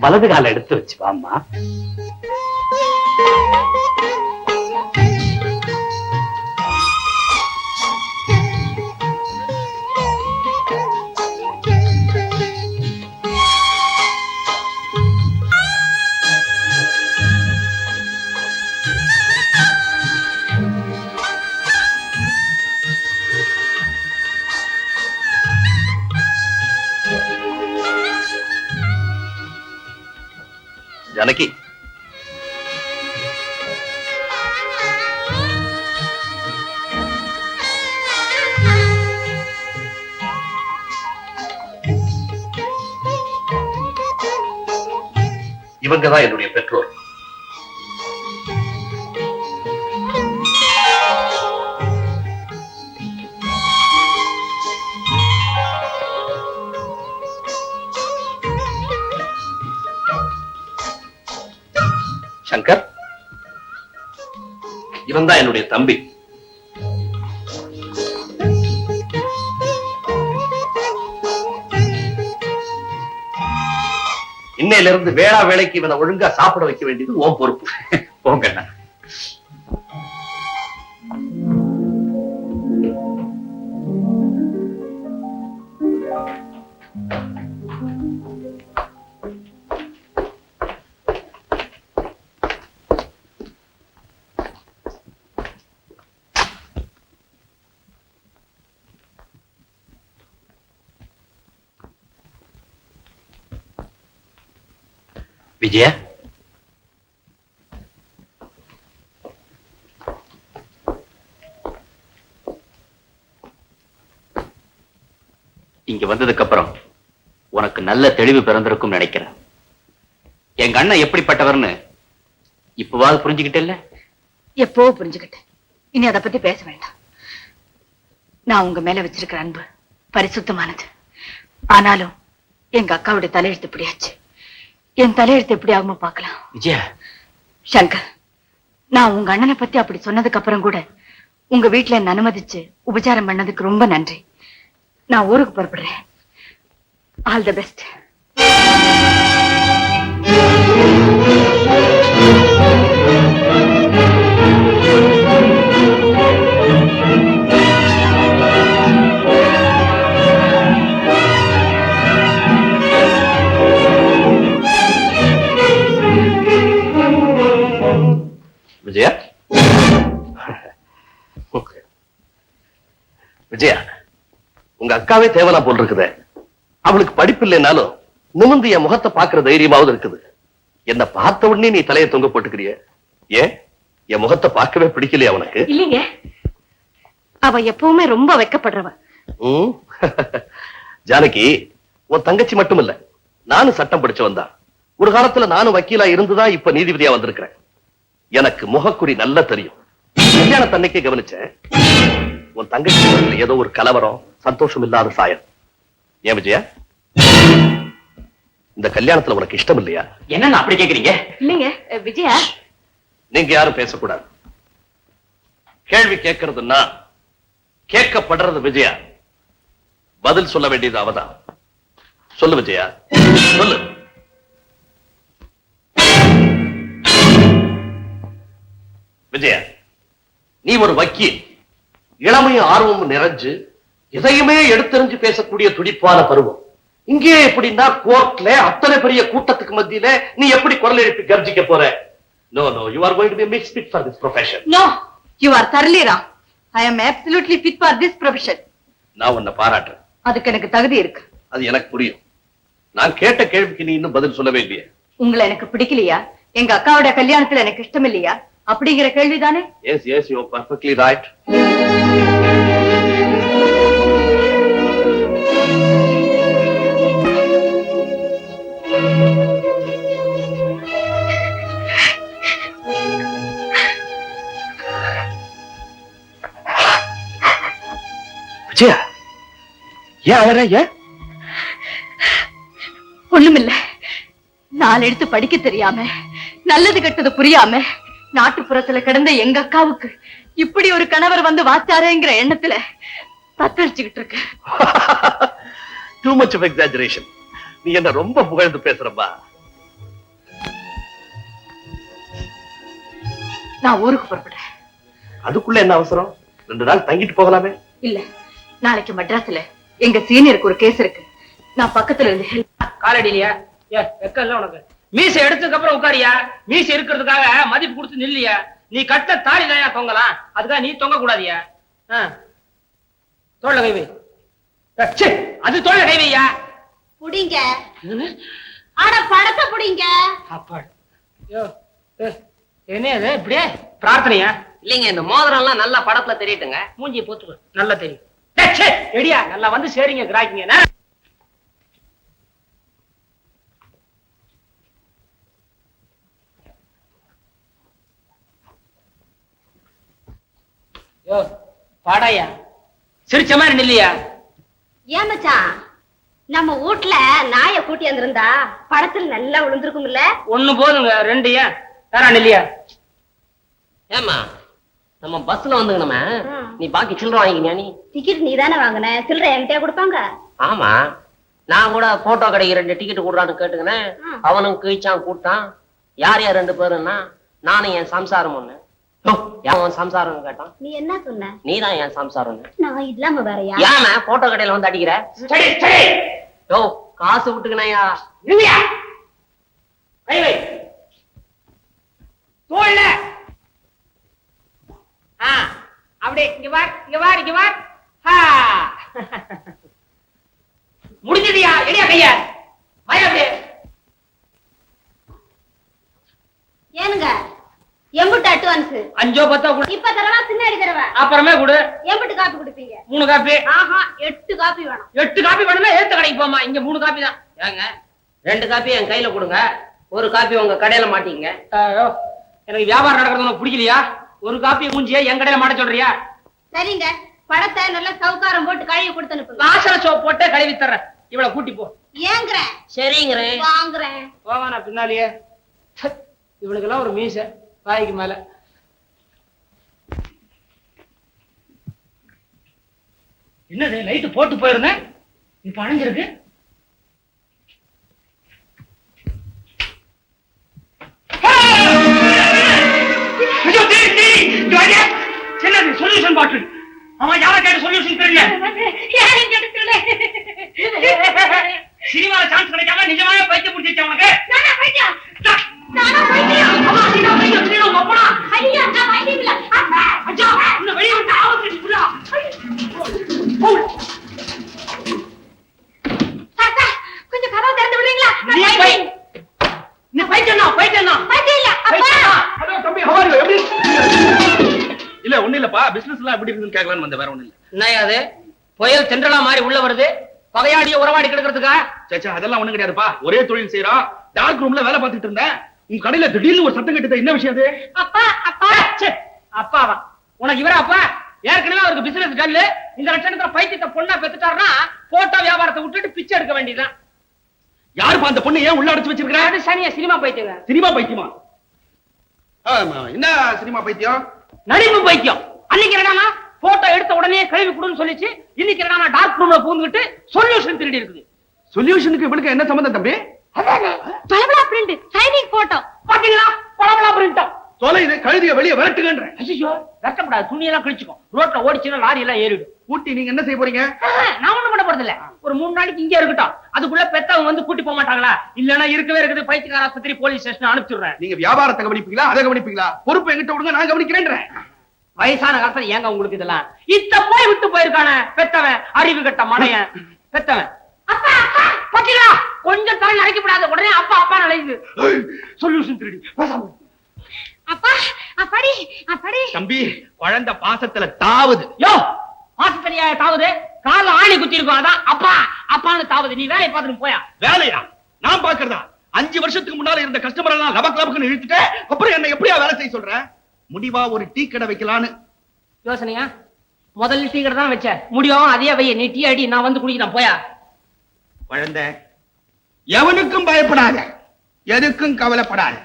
வலது கால எடுத்து வச்சு வாமா இவங்க தான் என்னுடைய பெற்றோர். சங்கர் இவன் தான் என்னுடைய தம்பி. இன்னையில இருந்து வேளா வேலைக்கு இவனை ஒழுங்கா சாப்பிட வைக்க வேண்டியது ஓம் பொறுப்பு. போங்கண்ணா விஜயா? இங்க வந்ததுக்கு அப்புறம் உனக்கு நல்ல தெளிவு பிறந்திருக்கும் நினைக்கிறேன். எங்க அண்ணன் எப்படிப்பட்டவர்னு இப்பவாது புரிஞ்சுக்கிட்டே எப்போ புரிஞ்சுக்கிட்டேன். இனி அதை பத்தி பேச வேண்டாம். நான் உங்க மேல வச்சிருக்கிற அன்பு பரிசுத்தமானது. ஆனாலும் எங்க அக்காவுடைய தலையெழுத்து பிடியாச்சு என் தலையெழுத்து எப்படி ஆகுமோ பார்க்கலாம். விஜயா. சங்கர் நான் உங்க அண்ணனை பத்தி அப்படி சொன்னதுக்கு அப்புறம் கூட உங்க வீட்டுல என்ன அனுமதிச்சு உபச்சாரம் பண்ணதுக்கு ரொம்ப நன்றி. நான் ஊருக்கு புறப்படுறேன். ஆல் தி பெஸ்ட் விஜயா உங்க அக்காவே தேவலா போல் இருக்குதே அவளுக்கு படிப்பு இல்லைனாலும் நிமிந்து என் முகத்தை பாக்குற தைரியமாவது இருக்குது. என்ன பார்த்த உடனே நீ தலையை தொங்க போட்டுக்கிறிய. ஏன் என் முகத்தை பார்க்கவே பிடிக்கலையா உனக்கு? இல்லைங்க. அவ எப்பவுமே ரொம்ப வெக்கப்படுறவ. ம்? ஜானகி உன் தங்கச்சி மட்டும் இல்ல நானும் சட்டம் படிச்சவன் தான். ஒரு காலத்துல நானும் வக்கீலா இருந்துதான் இப்ப நீதிபதியா வந்திருக்கிறேன். எனக்கு முகக்குறி நல்லா தெரியும். கல்யாணத்தன்னைக்கே கவனிச்சேன். உன் தங்கச்சி ஏதோ ஒரு கலவரம் சந்தோஷம் இல்லாத சாயம். ஏன் விஜயா? இந்த கல்யாணத்துல உனக்கு இஷ்டம் இல்லையா என்னன்னு அப்படி கேக்குறீங்க? இல்லைங்க விஜயா? நீங்க யாரும் பேசக்கூடாது. கேள்வி கேட்கறதுன்னா கேட்கப்படுறது விஜயா. பதில் சொல்ல வேண்டியது அவதான். சொல்லு விஜயா. சொல்லு. விஜயா நீ ஒரு வக்கீல். இளமையும் ஆர்வமும் நிறைஞ்சு எதையுமே எடுத்தெறிஞ்சு பேசக்கூடிய துடிப்பான பருவம். இங்கே எப்படின்னா கோர்ட்ல அத்தனை பெரிய கூட்டத்துக்கு மத்தியில நீ எப்படி குரல் எழுப்பி கர்ஜிக்க போற? No no you are going to be misfit for this profession no you are thoroughly wrong I am absolutely fit for this profession. நான் உன்னை பாராட்டுறேன். அதுக்கு எனக்கு தகுதி இருக்கு. அது எனக்கு புரியும். நான் கேட்ட கேள்விக்கு நீ இன்னும் பதில் சொல்லவே இல்லையே. உங்களை எனக்கு பிடிக்கலையா? எங்க அக்காவோட கல்யாணத்துல எனக்கு இஷ்டம் இல்லையா அப்படிங்கிற கேள்விதானே? Yes yes you perfectly right Vijaya ஏன் அழற ஏன்? ஒண்ணுமில்ல. நாலு எடுத்து படிக்க தெரியாம நல்லது கெட்டது புரியாம நாட்டுப்புறத்துல கிடந்த எங்க அக்காவுக்கு இப்படி ஒரு கணவர் வந்து வாச்சாரேங்கிற எண்ணத்துல தத்தளிச்சுக்கிட்டு இருக்கு டூ மச் ஆஃப் எக்ஸாஜரேஷன் நீ என்ன ரொம்ப புகழ்ந்து பேசுறப்பா. நான் ஊருக்கு புறப்படுறேன் அதுக்குள்ள என்ன அவசரம்? ரெண்டு நாள் தங்கிட்டு போகலாமே. இல்ல நாளைக்கு மட்ராஸ்ல எங்க சீனியருக்கு ஒரு கேஸ் இருக்கு. நான் பக்கத்துல இருந்து காலடியிலயா? ஏ வெக்கம் உனக்கு. மீசை எடுத்ததுக்கு அப்புறம் உட்காரியா? மீசை இருக்கிறதுக்காக மதிப்பு கொடுத்து நில்லியா? நீ கட்ட தாலி தான் தொங்கலாம்? அதுக்காக நீ தொங்க கூடாதியா தோல்ல கை வை. ஏ, ச்சே, அது தோல்ல கை வையா? புடிங்க. ஆட படத்தை புடிங்க. அப்பாடு யோ ஏ, என்ன இது? இப்படியே? பிரார்த்தனையா? இல்லைங்க இந்த மோதிரம் எல்லாம் நல்லா படத்துல தெரியட்டுங்க மூஞ்சி போத்துக்க நல்லா தெரியும். எடியா நல்லா வந்து சரிங்க கிராக்கிங்க. யோ பாடாயா சிரிச்ச மாதிரி நில்லையா? ஏன் மச்சான்? நம்ம வீட்ல நாய கூட்டி வந்திருந்தா படத்துல நல்லா விழுந்திருக்கும்ல? ஒண்ணு போதுங்க ரெண்டு ஏன்? வேற நில்லையா? ஏமா நம்ம பஸ்ல வந்துங்க நம்ம. நீ பாக்கி சில்லற வாங்கிக்கியா நீ? டிக்கெட் நீ தானே வாங்கின சில்லறை என்கிட்டயே கொடுப்பாங்க. ஆமா நான் கூட போட்டோ கடைக்கு ரெண்டு டிக்கெட் கொடுறான்னு கேட்டுக்கினேன். அவனும் கிழிச்சான் கூட்டான். யார் யார் ரெண்டு பேருன்னா நானும் என் சம்சாரம் ஒண்ணு. அவன் சம்சாரம் கேட்டான். நீ என்ன சொன்ன? நீதான் என் நான் இல்லாம ஏமா போட்டோ கடையில வந்து அடிக்கிற. சரி சரி. யோ காசு விட்டுக்கினையா நில்லையா? கை வை. தோல்ல. ஆ அப்படியே இங்க வார் இங்க வார் இங்க முடிஞ்சதியா எடியா கையா வாயா அப்படியே ஏனுங்க அட்வான்ஸ் அஞ்சோ பத்தோ கொடு. இப்ப தரவா பின்னாடி தரவா? அப்புறமே கொடு. எம்புட்டு காப்பி குடிப்பீங்க? மூணு காப்பி. ஆஹா எட்டு காப்பி வேணும். எட்டு காப்பி வேணும்னா ஏத்த கடைக்கு போமா இங்க மூணு காப்பி தான். ஏங்க ரெண்டு காப்பி என் கையில கொடுங்க. ஒரு காப்பி உங்க கடையில மாட்டிங்க எனக்கு வியாபாரம் நடக்கிறது உனக்கு பிடிக்கலையா? ஒரு காப்பி மூஞ்சிய என் கடையில மாட்ட சொல்றியா? சரிங்க. படத்தை நல்லா சவுக்காரம் போட்டு கழுவி கொடுத்து அனுப்புங்க. வாசன சோப் போட்டே கழுவி தர்றேன். இவளை கூட்டி போ. ஏங்குறேன். சரிங்கிறேன். வாங்குறேன். போவா நான் பின்னாலேயே இவனுக்கெல்லாம் ஒரு மீசை. வாய்க்கு மேல. என்னது லைட்டு போட்டு போயிருந்தேன்? இப்போ அணைஞ்சிருக்கு? வந்தேன் வேற ஒண்ணு இல்ல. என்னய்யா அது? புயல் தென்றலா மாதிரி உள்ள வருது? பகையாடிய உறவாடி கிடக்கிறதுக்கா? சேச்சா அதெல்லாம் ஒண்ணும் கிடையாதுப்பா. ஒரே தொழில் செய்யறோம் டார்க் ரூம்ல வேலை பார்த்துட்டு இருந்தேன். உங்க கடையில திடீர்னு ஒரு சத்தம் கேட்டது. என்ன விஷயம் அது? அப்பா அப்பா. ச்சே, அப்பாவா? உனக்கு இவரா அப்பா? ஏற்கனவே அவருக்கு பிசினஸ் டல்லு இந்த லட்சணத்துல பைத்தியத்தை பொண்ணா பெத்துட்டாருன்னா போட்டோ வியாபாரத்தை விட்டுட்டு பிச்சை எடுக்க வேண்டியதுதான். யாருப்பா அந்த பொண்ணு ஏன் உள்ள அடைச்சு வச்சிருக்கிற? அது சனியா சினிமா பைத்தியங்க. சினிமா பைத்தியமா? ஆமா, என்ன சினிமா பைத்தியம்? நடிப்பு பைத்தியம். அன்னைக்கு என்னடானா போட்டோ எடுத்த உடனே கழுவி கொடுன்னு சொல்லிச்சு. இன்னைக்கு என்னடானா டார்க் ரூம்ல பூந்துகிட்டு சொல்யூஷன் திருடி இருக்குது. சொல்யூஷனுக்கு இவனுக்கு என்ன சம்பந்தம் தம்பி? பளபளா பிரிண்ட் சைனிங் போட்டோ பாத்தீங்களா? பளபளா பிரிண்டம் தொலை இது கழுதிய வெளியே விரட்டுங்கன்றேன் ஐயோ கஷ்டப்படாது துணியெல்லாம் கிழிச்சுக்கும். ரோட்ல ஓடிச்சுன்னா லாரி எல்லாம் ஏறிடும். ஊட்டி நீங்க என்ன செய்ய போறீங்க? நான் ஒண்ணும் பண்ண போறது இல்ல ஒரு மூணு நாளைக்கு இங்கே இருக்கட்டும். அதுக்குள்ள பெத்தவங்க வந்து கூட்டி போக மாட்டாங்களா? இல்லன்னா இருக்கவே இருக்குது. பைத்தியக்கார ஆஸ்பத்திரி போலீஸ் ஸ்டேஷன் அனுப்பிச்சுடுறேன். நீங்க வியாபாரத்தை கவனிப்பீங்களா? அதை கவனிப்பீங்களா? பொறுப்பு எங்கிட்ட விடுங்க நான் கவனிக்கிறேன்றேன். வயசான காலத்துல ஏங்க உங்களுக்கு இதெல்லாம்? இத்த போய் விட்டு போயிருக்கானே பெத்தவன் அறிவு கட்ட மடையன். பெத்தவன். பாத்தீங்களா கொஞ்சம் தலை நினைக்கப்படாத உடனே அப்பா அப்பா நினைக்குது சொல்யூஷன் திருடி. அப்பா அப்பாடி அப்பாடி. தம்பி குழந்தை பாசத்துல தாவுது. யோ ஆஸ்பத்திரியா தாவுது? கால ஆணி குத்தி இருக்கும் அதான் அப்பா அப்பான்னு தாவுது. நீ வேலையை பார்த்துட்டு போயா? வேலையா? நான் பாக்குறதா அஞ்சு வருஷத்துக்கு முன்னால இருந்த கஸ்டமர் எல்லாம் லபக் லபக்குன்னு இழுத்துட்டு அப்புறம் என்ன எப்படியா வேலை செய்ய சொல்ற? முடிவா ஒரு டீ கடை வைக்கலான்னு. யோசனையா? முதல்ல டீ கடை தான் வச்ச முடியும் அதே வைய நீ டீ அடி நான் வந்து குடிக்கிறேன். போயா. குழந்தை எவனுக்கும் பயப்படாத. எதுக்கும் கவலைப்படாத.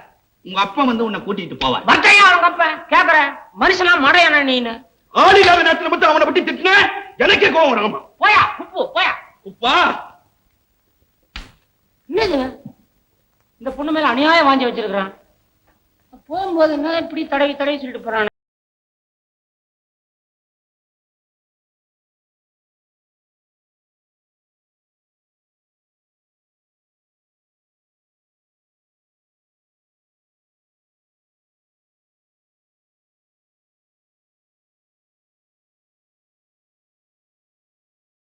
உங்க அப்பா வந்து உன்னை கூட்டிட்டு போவார். பட்டையா அவங்க அப்பன் கேக்குறேன் மனுஷனா மடையானா நீனு? ஆள் இல்லாத நேரத்துல மட்டும் அவனை பத்தி திட்டின? எனக்கே கோவம் வரும். போயா உப்பு போயா. உப்பா என்னது? இந்த பொண்ணு மேல அநியாயம் வாங்கி வச்சிருக்கான் போகும்போது என்ன இப்படி தடவி தடவி சொல்லிட்டு போறானே?